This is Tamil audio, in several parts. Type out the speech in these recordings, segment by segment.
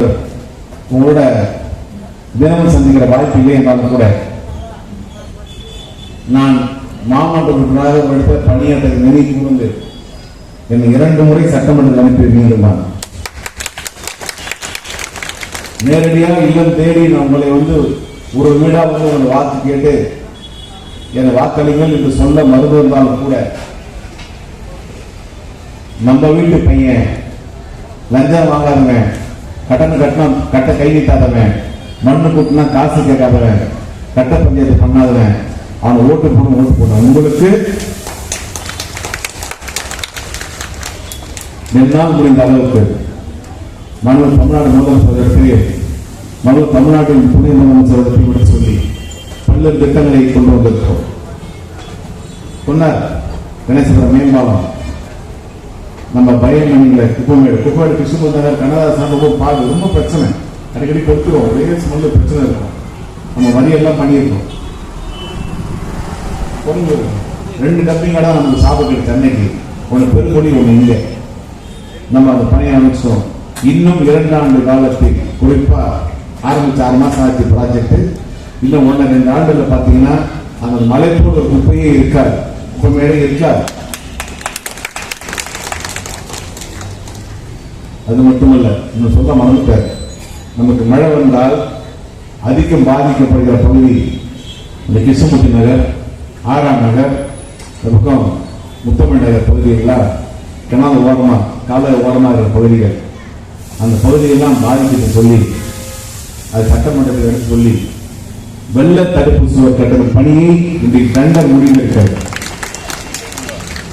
உங்களோட தினமும் சந்திக்கிற வாய்ப்பு இல்லை என்றாலும் கூட நான் மாமன்ற உறுப்பினராக உங்களிடத்தில் பணியாற்ற நெறி கூர்ந்து என்னை இரண்டு முறை சட்டமன்றத்தில் அனுப்பி நேரடியாக இல்லம் தேடி நான் உங்களை வந்து ஒரு வீடா வந்து உங்களை வாக்கு கேட்டு என்னை வாக்களிங்கள் என்று சொல்ல மறுத்திருந்தாலும் கூட நம்ம வீட்டு பையன் லஞ்சம் வாங்காதவன் கடன் கட்டினா கட்ட கை நீட்டாதவன். மண்ணு கொட்டினா காசு கேட்காதவன். கட்ட பஞ்சாயத்து பண்ணாதவன். அவனை ஓட்டு போன ஓட்டு போட உங்களுக்கு என்னால் முடிந்த அளவுக்கு மனு தமிழ்நாடு முதலமைச்சருக்கு மனு தமிழ்நாட்டின் துணை முதலமைச்சருக்கு விட சொல்லி பல்வேறு திட்டங்களை கொண்டு வந்திருக்கிறோம். சொன்னார். கணேசபுரம் மேம்பாலம். நம்ம பயமணியில குப்பமேடு குப்பமேடு கிருஷ்ணபுரம் நகர் கனகதாசன் ரொம்ப பாடு ரொம்ப பிரச்சனை. அடிக்கடி கொடுத்துருவோம். ஒரே ஸ்மெல்ல பிரச்சனை இருக்கும். நம்ம வரியெல்லாம் பண்ணியிருக்கோம். ரெண்டு டப்பிங் நம்ம நமக்கு சாப்பிட்டு சென்னைக்கு. ஒன்று பெருங்கொடி ஒன்று இல்லை நம்ம அந்த பணியை அமைச்சோம் இன்னும் இரண்டு ஆண்டு காலத்தில் குறிப்பாக ஆரம்பித்த ஆறு மாதம் ஆச்சு ப்ராஜெக்ட் இன்னும் ஒன்று ரெண்டு ஆண்டுல பார்த்தீங்கன்னா அந்த மலைப்போடு குப்பையே இருக்காது. குப்பை மேலே இருக்காது. அது மட்டுமல்ல இன்னும் சொல்ல மறந்துட்டார் நமக்கு மழை வந்தால் அதிகம் பாதிக்கப்படுகிற பகுதி இந்த கிருஷ்ணமூர்த்தி நகர் ஆறாம் நகர் இந்த பக்கம் முத்தமிழ் நகர் பகுதிகளா கிணறு ஓரமாக கால ஓரமாக இருக்கிற பகுதிகள். அந்த பகுதியெல்லாம் பாதிக்குது சொல்லி அது சட்டமன்றத்தில் எடுத்து சொல்லி வெள்ள தடுப்பு சுவர் கட்டுற பணியை இன்றைக்கு தண்ட முடிந்திருக்கிறது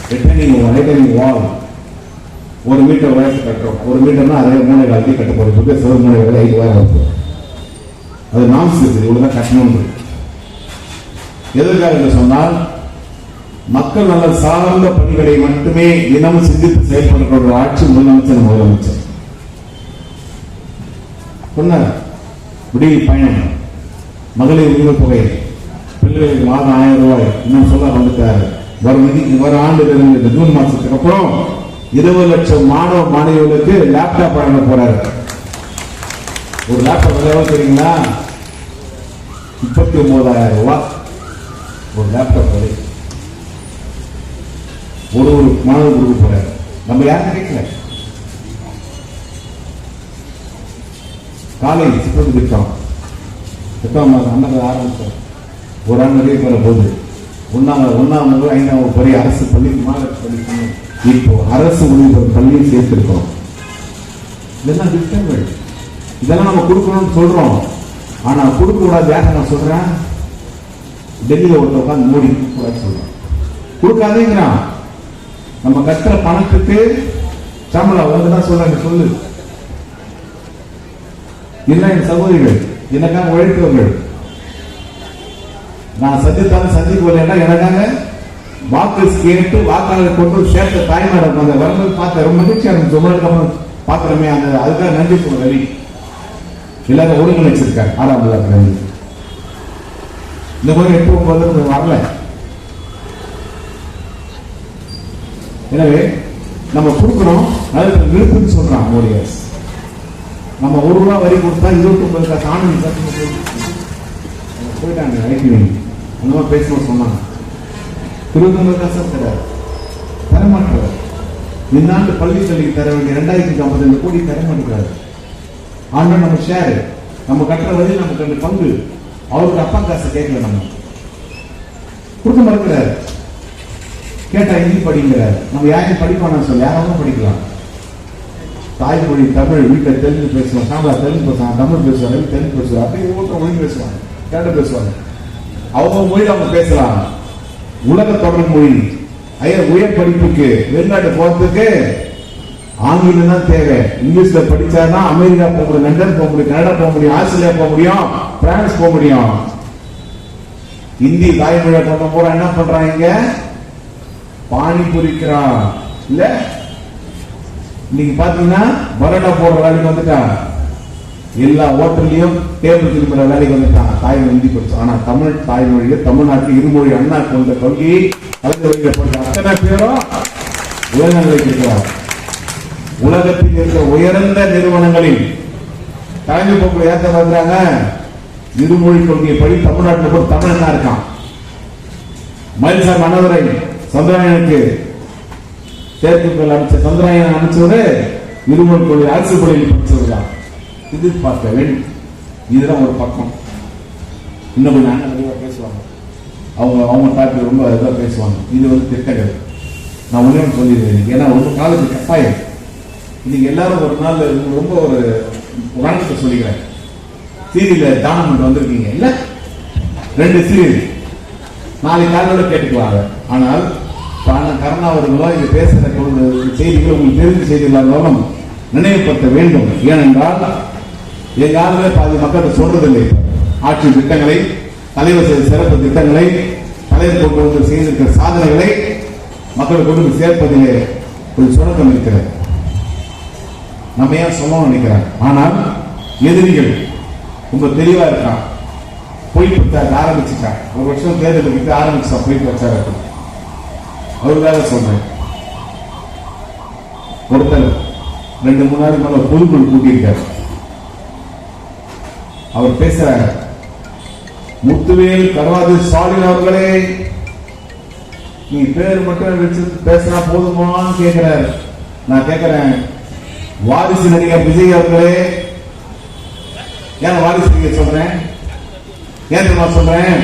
ரிட்டர்னிங் ரிட்டர்னிங் வால் ஒரு மீட்டர் வயசு கட்டுறோம். ஒரு மீட்டர்னா அதே மூணு காலத்தி கட்ட போறது சிவ மூணு வேலை ஐந்து வாரம் இருக்கும் அது நாம்ஸ் இருக்குது இவ்வளவுதான் கட்டணும் எதற்காக என்று சொன்னால் மக்கள் நல்ல சார்ந்த பணிகளை மட்டுமே தினமும் சிந்தித்து செயல்படுற ஒரு ஆட்சி முதலமைச்சர் முதலமைச்சர். சொன்னார். விடிய பயணம் மகளிர் உரிமை தொகை. பிள்ளைகளுக்கு மாதம் ஆயிரம் ரூபாய். இன்னும் சொல்ல வந்துட்டாரு. வரும் நிதி வரும் ஆண்டு இந்த ஜூன் மாசத்துக்கு அப்புறம் இருபது லட்சம் மாணவ மாணவிகளுக்கு லேப்டாப் வழங்க போறாரு. ஒரு லேப்டாப் விலை எவ்வளவு தெரியுங்களா? முப்பத்தி ஒன்பதாயிரம் ரூபாய். ஒரு லேப்டாப் விலை. ஒரு ஒரு மாணவர் கொடுக்க போறாரு. நம்ம யாரும் கேட்கல? காலை சிப்பது திட்டம் திட்டம் மாதம் அண்ணன் ஆரம்பித்தோம் ஒரு ஆண்டு நிறைய பெற போகுது ஒன்னாம் ஒன்னாம் ஐந்தாம் வகுப்பு வரை அரசு பள்ளி மாநகர பள்ளி இப்போ அரசு உதவி பள்ளியும் சேர்த்திருக்கிறோம். இதெல்லாம் திட்டங்கள். இதெல்லாம் நம்ம கொடுக்கணும்னு சொல்றோம். ஆனா கொடுக்க கூடாது யார் நான் சொல்றேன்? டெல்லியில ஒருத்தர் உட்காந்து மோடி. கூடாது சொல்றோம் கொடுக்காதேங்கிறான். நம்ம கட்டுற பணத்துக்கு சம்பளம் வந்து தான் சொல்றாங்க சொல்லு. இல்லை என் சகோதரிகள் எனக்காக உழைத்தவர்கள். நான் சந்தித்தாலும் சந்திக்கவில்லைன்னா எனக்காக வாக்கு கேட்டு வாக்காளர் கொண்டு சேர்த்த தாய்மார் அந்த வரும்போது பார்த்த ரொம்ப மகிழ்ச்சியா இருந்துச்சு. ரொம்ப நாளுக்கு அந்த அதுக்காக நன்றி சொல்ல ரவி எல்லாரும் ஒருங்கிணைச்சிருக்காங்க. ஆறாம் விழாக்கு நன்றி. இந்த மாதிரி எட்டு ஒன்பது வரல. எனவே நம்ம கொடுக்குறோம் அதுக்கு விருப்பம்னு சொல்றான் மோடி அரசு நம்ம ஒரு ரூபா வரி கொடுத்தா இருபத்தி ஒன்பது காசு ஆனந்தி போயிட்டாங்க அந்த மாதிரி பேசணும் சொன்னாங்க. இருபத்தி ஒன்பது காசு பள்ளி கல்விக்கு தர வேண்டிய ரெண்டாயிரத்தி ஐம்பது கோடி தர ஆண்டு நம்ம ஷேர் நம்ம கட்டுற வரையும் நமக்கு ரெண்டு பங்கு. அவருக்கு அப்பா காசை கேட்கல நம்ம. கொடுக்க மறுக்கிறார். கேட்டா ஹிந்தி படிங்கிறார். நம்ம யாரையும் படிப்பானு சொல்லி. யாராவது படிக்கலாம். தாய்மொழி தமிழ் வீட்டில் தெலுங்கு பேசுவோம் சாந்தா தெலுங்கு பேசுவாங்க தமிழ் பேசுவாங்க தெலுங்கு பேசுவாங்க அப்படி ஒவ்வொருத்தர் மொழி பேசுவாங்க கேட்ட பேசுவாங்க அவங்க மொழி அவங்க பேசலாம். உலக தொடர் மொழி. ஐயா உயர் படிப்புக்கு வெளிநாட்டு போறதுக்கு ஆங்கிலம் தான் தேவை. இங்கிலீஷ்ல படிச்சாதான் அமெரிக்கா போக முடியும் லண்டன் போக முடியும் கனடா போக முடியும் ஆஸ்திரேலியா போக முடியும் பிரான்ஸ் போக முடியும். இந்தி தாய்மொழியை கொண்ட போற என்ன பண்றாங்க பானி பொறிக்கிறான் இல்ல? இன்னைக்கு பாத்தீங்கன்னா பரோட்டா போடுற வேலைக்கு வந்துட்டான். எல்லா ஹோட்டல்லையும் டேபிள் திரும்புற வேலைக்கு வந்துட்டான் தாய்மொழி ஹிந்தி படிச்சு. ஆனா தமிழ் தாய்மொழியில தமிழ்நாட்டில் இருமொழி அண்ணா கொண்ட கொள்கையை கலந்து வைக்கப்பட்ட அத்தனை பேரும் உயர்நிலைக்கு இருக்கிறார் உலகத்தில் இருக்கிற உயர்ந்த நிறுவனங்களில் கலைஞர் போக்குல ஏத்த வந்துறாங்க இருமொழி கொள்கையை படி தமிழ்நாட்டில் போய் தமிழ் தான் இருக்கான். மயில்சார் மன்னதுரை சந்திராயனுக்கு தேர்தல்கள் அமைச்ச சந்திராயன் அமைச்சவரு இருமொழி கொள்கை அரசு பள்ளியில் படிச்சவர்தான் இது பார்க்க வேண்டும் இதுதான் ஒரு பக்கம். இன்னும் கொஞ்சம் அண்ணன் பேசுவாங்க. அவங்க அவங்க டாக்டர் ரொம்ப இதாக பேசுவாங்க. இது வந்து திட்டங்கள். நான் ஒன்றே ஒன்று ஏன்னா ஒரு காலத்துக்கு கட்டாயம். இன்னைக்கு எல்லாரும் ஒரு நாள் ரொம்ப ஒரு வணக்கத்தை சொல்லிக்கிறேன் சீரியல தானம் பண்ணிட்டு வந்திருக்கீங்க. இல்லை? ரெண்டு சீரியல். நாளை காலையோட கேட்டுக்குவாங்க ஆனால் அண்ணன் கருணா அவர்களோ இங்க பேசுகிற செய்திகள் உங்களுக்கு தெரிஞ்ச செய்திகளாக இருந்தாலும் நினைவுபடுத்த வேண்டும். ஏனென்றால் எங்க யாருமே பாதி மக்கள் சொல்றதில்லை. ஆட்சி திட்டங்களை தலைவர் செய்த சிறப்பு திட்டங்களை தலைவர் கொண்டு வந்து செய்திருக்கிற சாதனைகளை மக்கள் கொண்டு சேர்ப்பதிலே ஒரு சுணக்கம் இருக்கிறது. நம்ம ஏன் சொல்லணும்னு நினைக்கிறேன் ஆனால் எதிரிகள் ரொம்ப தெளிவா இருக்கான் பொய் பிரச்சாரம் ஆரம்பிச்சுட்டான் ஒரு வருஷம் தேர்தல் கிட்ட ஆரம்பிச்சா பொய் பிரச்சாரத்தை அவருக்காக சொல்றேன். ஒருத்தர் ரெண்டு மூணு நாளுக்கு மேல ஒரு பொதுக்குழு கூட்டியிருக்காரு. அவர் பேசுறாரு. முத்துவேல் கருவாது ஸ்டாலின் அவர்களே நீ பேர் மட்டும் வச்சு பேசினா போதுமான்னு கேட்கிறார் நான் கேட்கிறேன் வாரிசு நடிகர் விஜய் அவர்களே ஏன் வாரிசு நடிகர் சொல்றேன்? ஏன் நான் சொல்றேன்?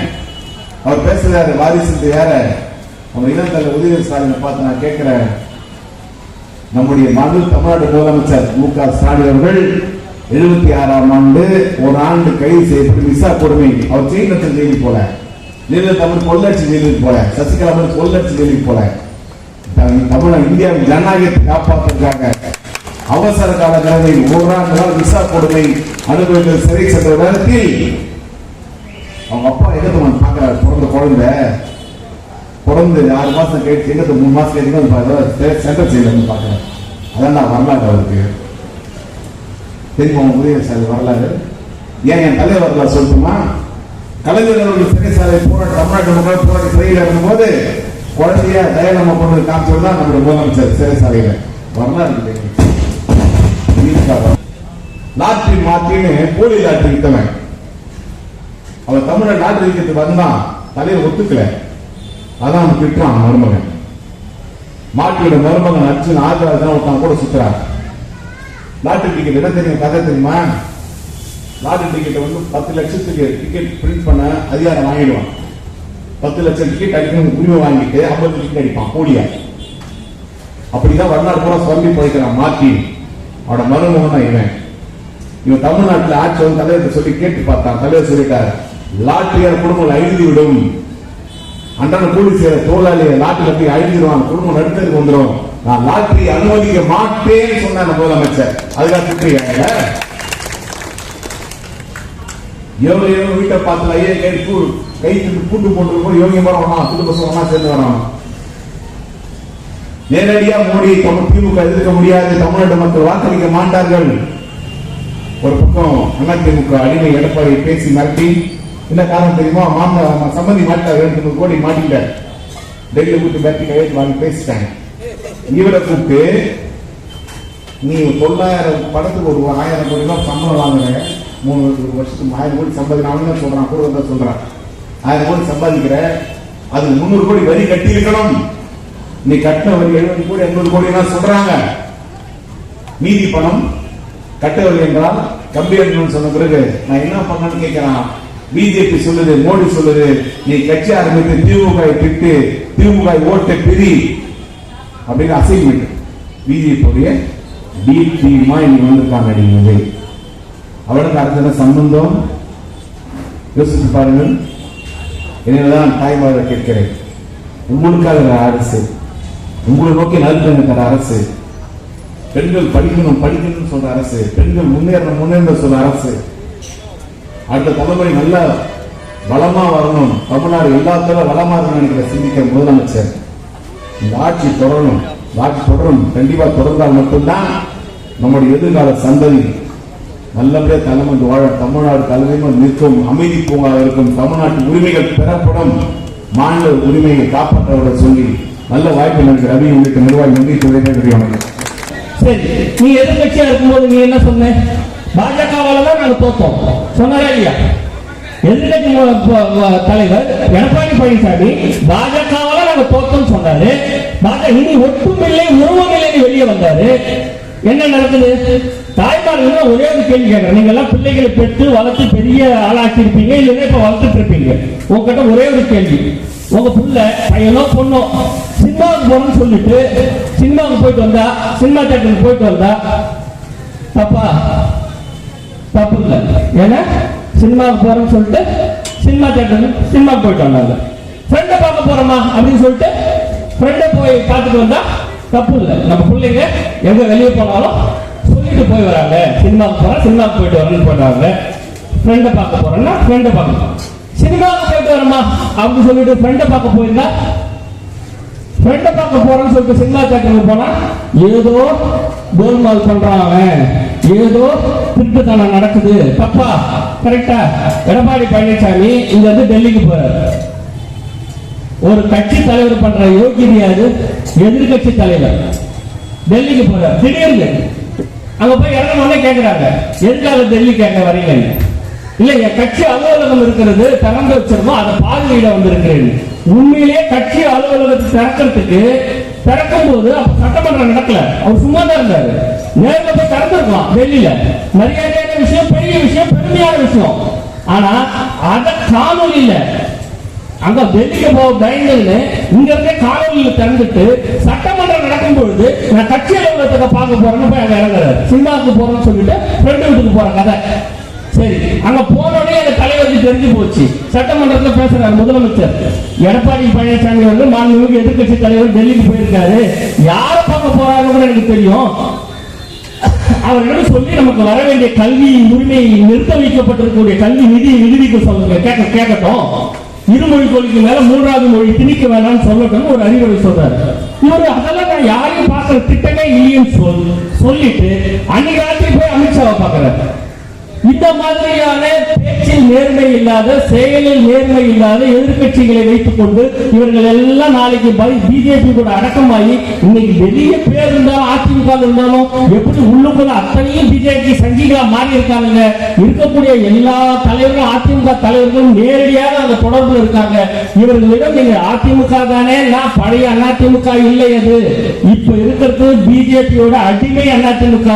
அவர் பேசுறாரு வாரிசு யார அவர் இளந்தல உதயநிதி ஸ்டாலினை பார்த்து நான் கேட்கிறேன் நம்முடைய மகள் தமிழ்நாடு முதலமைச்சர் மு க ஸ்டாலின் அவர்கள் எழுபத்தி ஆறாம் ஆண்டு ஒரு ஆண்டு கைது செய்யப்பட்டு விசா கொடுமை. அவர் ஜெயிலத்தில் ஜெயிலுக்கு போல ஜெயிலில் தமிழ் கொள்ளட்சி ஜெயிலுக்கு போல சசிகலா தமிழ் கொள்ளட்சி ஜெயிலுக்கு போல த- தமிழ் இந்தியாவின் ஜனநாயகத்தை காப்பாற்றுறதுக்காக அவசர கால நிலைமையில் ஓராண்டு நாள் விசா கொடுமை அனுபவித்த சிறை சென்ற நேரத்தில் அவங்க அப்பா எங்க வந்து பாக்குறாரு பிறந்த குழந்தை. பிறந்து ஆறு மாசம் கேட்டு எங்கத்து மூணு மாசம் கேட்டு வந்து பாக்குறாரு சென்ட்ரல் வந்து அதான் நான் வரலாறு அவருக்கு. தெரியுமா உதயசாலை வரலாறு. ஏன் என் தலைவர் வரலாறு சொல்லட்டுமா? கலைஞர் அவர்கள் சிறைசாலை போராட்ட தமிழ்நாட்டு மக்கள் போராட்ட சிறையில் இருந்தபோது குழந்தைய தயாரம் கொண்டு காமிச்சது தான் நம்முடைய முதலமைச்சர் சிறைசாலையில வரலாறு இருக்கு. இருக்காரா? லாட்ரி மாத்தின்னு போலி லாட்ரி விட்டவன். அவன் தமிழர் லாட்ரி விற்கிறதுக்கு வந்தான் தலைவர் ஒத்துக்கல. அதான் அவன் திட்டுறான் மருமகன். மாட்டியோட மருமகன் அர்ஜுன் ஆதிராஜன் ஒருத்தன் கூட சுத்துறான். லாட்டரி டிக்கெட் என்ன தெரியும் கதை தெரியுமா? லாட்டரி டிக்கெட்டை வந்து பத்து லட்சத்துக்கு டிக்கெட் பிரிண்ட் பண்ண அதிகாரம் வாங்கிடுவான். பத்து லட்சம் டிக்கெட் அடிக்கணும் உரிமை வாங்கிட்டு ஐம்பது டிக்கெட் அடிப்பான் போலியா அப்படிதான் வரலாறு பூரா சொல்லி போய்க்கிறான் மாற்றி அவனோட மருமகன் தான் இவன். இவன் தமிழ்நாட்டில் ஆட்சி வந்து தலைவர்கிட்ட சொல்லி கேட்டு பார்த்தான். தலைவர் சொல்லிட்டார் லாட்டரியார் குடும்பம் அழிந்து விடும் அன்றாட கூலி செய்யற தொழிலாளியை லாட்டரியில போய் அழிஞ்சிருவான். குடும்பம் நடுத்தருக்கு வந்துடும் நான் லாட்டரி அனுமதிக்க மாட்டேன்னு சொன்ன முதலமைச்சர். அதுதான் திட்டுறீங்க எவ்வளவு எவ்வளவு வீட்டை பார்த்து ஐயா கை பூ கை தூக்கி பூட்டு போட்டு போய் யோகி மரம் வேணாம் புது பசங்க ஒண்ணா சேர்ந்து வரோம். நேரடியா மோடி தமிழ் திமுக எதிர்க்க முடியாது. தமிழ்நாட்டு மக்கள் வாக்களிக்க மாட்டார்கள். ஒரு பக்கம் அதிமுக அடிமை எடப்பாடி பேசி மிரட்டி என்ன காரணம் தெரியுமா? மாமா சம்மந்தி மாட்டார் ரெண்டு கோடி மாட்டிக்கிட்டார். டெல்லி கூட்டு மிரட்டி கையெழுத்து வாங்கி பேசிட்டாங்க. இவரை கூப்பிட்டு நீ தொள்ளாயிரம் படத்துக்கு ஒரு ஆயிரம் கோடி ரூபாய் சம்பளம் வாங்குற. மூணு வருஷத்துக்கு ஆயிரம் கோடி சம்பாதிக்கிற சொல்றான் கூட வந்தா சொல்றான். ஆயிரம் கோடி சம்பாதிக்கிற அது முந்நூறு கோடி வரி கட்டி இருக்கணும் நீ கட்டின வரி எழுபது கோடி எண்பது கோடி தான் சொல்றாங்க. மீதி பணம் கட்டவில்லை என்றால் கம்பி அடிக்கணும்னு சொன்ன பிறகு நான் என்ன பண்ணணும்னு கேட்கிறான்? பிஜேபி சொல்லுது மோடி சொல்லுது நீ கட்சி ஆரம்பித்து திமுக திட்டு திமுக ஓட்டை பிரி அப்படின்னு அசைன்மெண்ட். பிஜேபியுடைய டி டீமா இன்னைக்கு வந்திருக்காங்க அடிங்க அவளுக்கு அடுத்த சம்பந்தம்? யோசிச்சு பாருங்கள். என்னதான் தாய்மார கேட்கிறேன். உங்களுக்காக அரசு. உங்களை நோக்கி நல்கங்க தர அரசு. பெண்கள் படிக்கணும் படிக்கணும்னு சொல்ற அரசு. பெண்கள் முன்னேறணும் முன்னேற சொல்ற அரசு. அடுத்த தலைமுறை நல்ல வளமா வரணும். தமிழ்நாடு எல்லாத்துல வளமா இருக்கணும் நினைக்கிற சிந்திக்கிற முதலமைச்சர் இந்த ஆட்சி தொடரணும் இந்த ஆட்சி தொடரும் கண்டிப்பா தொடர்ந்தால் மட்டும்தான் நம்முடைய எதிர்கால சந்ததி நல்லபடியாக தலைமை வாழ தமிழ்நாடு தலைமை நிற்கும். அமைதி பூங்கா இருக்கும். தமிழ்நாட்டு உரிமைகள் பெறப்படும். மாநில உரிமையை காப்பாற்றவிட சொல்லி நல்ல வாய்ப்பு எனக்கு ரவி உள்ளிட்ட நிர்வாகி நன்றி துறை சரி நீ எதிர்கட்சியா இருக்கும்போது நீ என்ன சொன்ன? பாஜகவால தான் நாங்க தோத்தோம். சொன்னாரா இல்லையா? எதிர்கட்சி தலைவர் எடப்பாடி பழனிசாமி பாஜக நாங்க தோத்தோம்னு சொன்னாரு. பாஜக இனி ஒட்டுமில்லை உருவமில்லைன்னு வெளியே வந்தாரு. என்ன நடக்குது தாய்மார்கள் ஒரே ஒரு கேள்வி கேட்கறேன் நீங்க எல்லாம் பிள்ளைகளை பெற்று வளர்த்து பெரிய ஆளாக்கி இருப்பீங்க இல்லைன்னா இப்ப வளர்த்துட்டு இருப்பீங்க? உங்ககிட்ட ஒரே ஒரு கேள்வி. உங்க புள்ள பையனோ பொண்ணோ சினிமாவுக்கு போகணும்னு சொல்லிட்டு சினிமாவுக்கு போயிட்டு வந்தா சினிமா தேட்டருக்கு போயிட்டு வந்தா தப்பா? தப்பு இல்லை. ஏன்னா சினிமாவுக்கு போறோம்னு சொல்லிட்டு சினிமா தேட்டருக்கு சினிமாவுக்கு போயிட்டு வந்தாங்க. ஃப்ரெண்டை பார்க்க போறோமா அப்படின்னு சொல்லிட்டு ஃப்ரெண்டை போய் பார்த்துட்டு வந்தா தப்பு இல்லை. நம்ம பிள்ளைங்க எங்க வெளியே போனாலும் சொல்லிட்டு போய் வராங்க. சினிமாவுக்கு போறோம் சினிமாவுக்கு போயிட்டு வரணும்னு போயிடுறாங்க. ஃப்ரெண்டை பார்க்க போறோம்னா ஃப்ரெண்டை பார்க்கணும் சினிமாவுக்கு போயிட்டு வரமா அப்படின்னு சொல்லிட்டு ஃப்ரெண்டை பார்க்க போயிருந்தா ஃப்ரெண்டை பார்க்க போறேன்னு சொல்லிட்டு சினிமா தேட்டருக்கு போனா ஏதோ கோல்மால் பண்றான் அவன். ஏதோ திருட்டுத்தனம் நடக்குது. தப்பா கரெக்டா எடப்பாடி பழனிசாமி இங்க வந்து டெல்லிக்கு போறாரு. ஒரு கட்சி தலைவர் பண்ற யோகியதையாது எதிர்கட்சி தலைவர். டெல்லிக்கு போறாரு. திடீர்னு அங்க போய் இறங்கணும்னே கேட்கிறாங்க எதுக்காக டெல்லி கேட்க வரீங்க? இல்ல என் கட்சி அலுவலகம் இருக்கிறது திறந்து வச்சிருந்தோம் அதை பார்வையிட வந்திருக்கிறேன். உண்மையிலேயே கட்சி அலுவலகத்தை திறக்கிறதுக்கு திறக்கும் போது அப்ப சட்டமன்றம் நடக்கல. அவர் சும்மா தான் இருந்தாரு. நேரில் போய் திறந்துருக்கலாம் டெல்லியில. மரியாதையான விஷயம் பெரிய விஷயம் பெருமையான விஷயம். ஆனா அத இல்லை அங்க டெல்லிக்கு போக பயந்துன்னு இங்க இருந்தே காவலில் திறந்துட்டு சட்டமன்றம் நடக்கும் பொழுது நான் கட்சி அலுவலகத்தை பார்க்க போறேன்னு போய் அங்க இறங்குறாரு. சினிமாவுக்கு போறேன்னு சொல்லிட்டு ஃப்ரெண்டு வீட்டுக்கு போற கதை. சரி அங்க போனோடனே அந்த தலைவருக்கு தெரிஞ்சு போச்சு. சட்டமன்றத்தில் பேசுறாரு முதலமைச்சர். எடப்பாடி பழனிசாமி வந்து மாநிலங்களுக்கு எதிர்கட்சி தலைவர் டெல்லிக்கு போயிருக்காரு. யார பார்க்க போறாருன்னு எனக்கு தெரியும். அவர்களிடம் சொல்லி நமக்கு வர வேண்டிய கல்வி உரிமை நிறுத்த வைக்கப்பட்டிருக்கக்கூடிய கல்வி நிதி நிரூபிக்க சொல்லுங்க. கேட்க கேட்கட்டும். இருமொழி கொள்கைக்கு மேல மூன்றாவது மொழி திணிக்க வேணாம்னு சொல்லட்டும் ஒரு அறிவுரை சொல்றாரு. இவரு அதெல்லாம் நான் யாரையும் பார்க்கற திட்டமே இல்லைன்னு சொல் சொல்லிட்டு அன்னைக்கு ராத்திரி போய் அமித்ஷாவை பார்க்கிறாரு. இந்த மாதிரியான பேச்சில் நேர்மை இல்லாத செயலில் நேர்மை இல்லாத எதிர்க்கட்சிகளை வைத்துக் கொண்டு இவர்கள் எல்லாம் நாளைக்கு பிஜேபி கூட அடக்கமாகி இன்னைக்கு வெளிய பேர் இருந்தாலும் அதிமுக இருந்தாலும் எப்படி உள்ளுக்குள்ள அத்தனையும் பிஜேபி சங்கிகளா மாறி இருக்காங்க இருக்கக்கூடிய எல்லா தலைவர்களும் அதிமுக தலைவர்களும் நேரடியாக அந்த தொடர்பு இருக்காங்க. இவர்களிடம் நீங்க அதிமுக தானே நான் பழைய அதிமுக இல்லை அது. இப்ப இருக்கிறது பிஜேபியோட அடிமை அதிமுக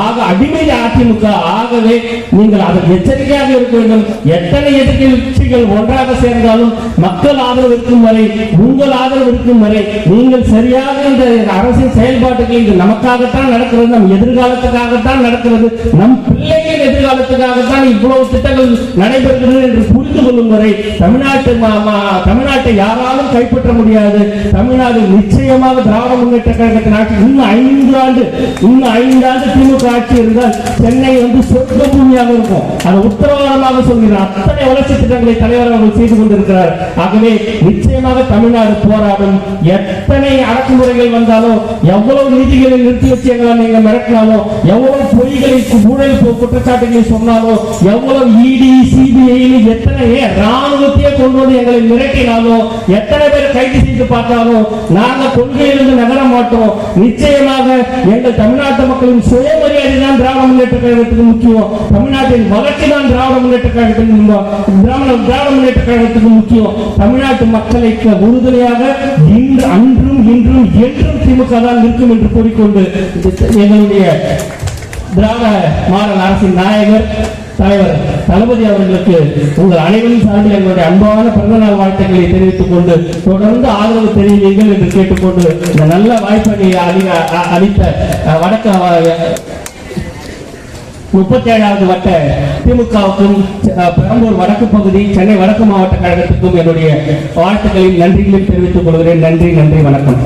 ஆக அடிமை அதிமுக ஆகவே நீங்கள் அதற்கு எச்சரிக்கையாக இருக்க வேண்டும். எத்தனை எதிர்கட்சிகள் ஒன்றாக சேர்ந்தாலும் மக்கள் ஆதரவு இருக்கும் வரை உங்கள் ஆதரவு இருக்கும் வரை நீங்கள் சரியாக இந்த அரசின் செயல்பாட்டுகள் இது நமக்காகத்தான் நடக்கிறது நம் எதிர்காலத்துக்காகத்தான் நடக்கிறது நம் பிள்ளைகள் எதிர்காலத்துக்காகத்தான் இவ்வளவு திட்டங்கள் நடைபெறுகிறது என்று புரிந்து கொள்ளும் வரை தமிழ்நாட்டு தமிழ்நாட்டை யாராலும் கைப்பற்ற முடியாது. தமிழ்நாடு நிச்சயமாக திராவிட முன்னேற்ற கழகத்தின் ஆட்சி இன்னும் ஐந்து ஆண்டு இன்னும் ஐந்து ஆண்டு திமுக ஆட்சி இருந்தால் சென்னை வந்து சொர்க்க பூமியாக இருக்கும். அது உத்தரவாதமாக சொல்கிறேன் அத்தனை வளர்ச்சி திட்டங்களை தலைவர் அவர்கள் செய்து கொண்டிருக்கிறார். ஆகவே நிச்சயமாக தமிழ்நாடு போராடும். எத்தனை அடக்குமுறைகள் வந்தாலும் எவ்வளவு நீதிகளை நிறுத்தி வச்சு எங்களை நீங்க மிரட்டினாலும் எவ்வளவு பொய்களை ஊழல் குற்றச்சாட்டுகளை சொன்னாலும் எவ்வளவு இடி சிபிஐ எத்தனை ராணுவத்தையே கொண்டு வந்து எங்களை மிரட்டினாலும் எத்தனை பேர் கைது செய்து பார்த்தாலும் நாங்கள் கொள்கையிலிருந்து நகர மாட்டோம். நிச்சயமாக எங்கள் தமிழ்நாட்டு மக்களின் சுயமரியாதை தான் திராவிட முன்னேற்ற கழகத்துக்கு முக்கியம். தமிழ்நாட்டின் வளர்ச்சி தான் திராவிட முன்னேற்ற கழகத்துக்கு திராவிட திராவிட முன்னேற்ற கழகத்துக்கு முக்கியம். தமிழ்நாட்டு மக்களுக்கு உறுதுணையாக இன்று அன்றும் இன்றும் என்றும் திமுக தான் நிற்கும் என்று கூறிக்கொண்டு எங்களுடைய திராவிட மாடல் அரசின் நாயகர் தலைவர் தளபதி அவர்களுக்கு உங்கள் அனைவரும் சார்பில் எங்களுடைய அன்பான பிறந்தநாள் வாழ்த்துக்களை தெரிவித்துக் கொண்டு தொடர்ந்து ஆதரவு தெரிவிங்கள் என்று கேட்டுக்கொண்டு இந்த நல்ல வாய்ப்பை அளித்த வடக்கு முப்பத்தி ஏழாவது வட்ட திமுகவுக்கும் பெரம்பூர் வடக்கு பகுதி சென்னை வடக்கு மாவட்ட கழகத்துக்கும் என்னுடைய வாழ்த்துக்களையும் நன்றிகளையும் தெரிவித்துக் கொள்கிறேன். நன்றி நன்றி வணக்கம்.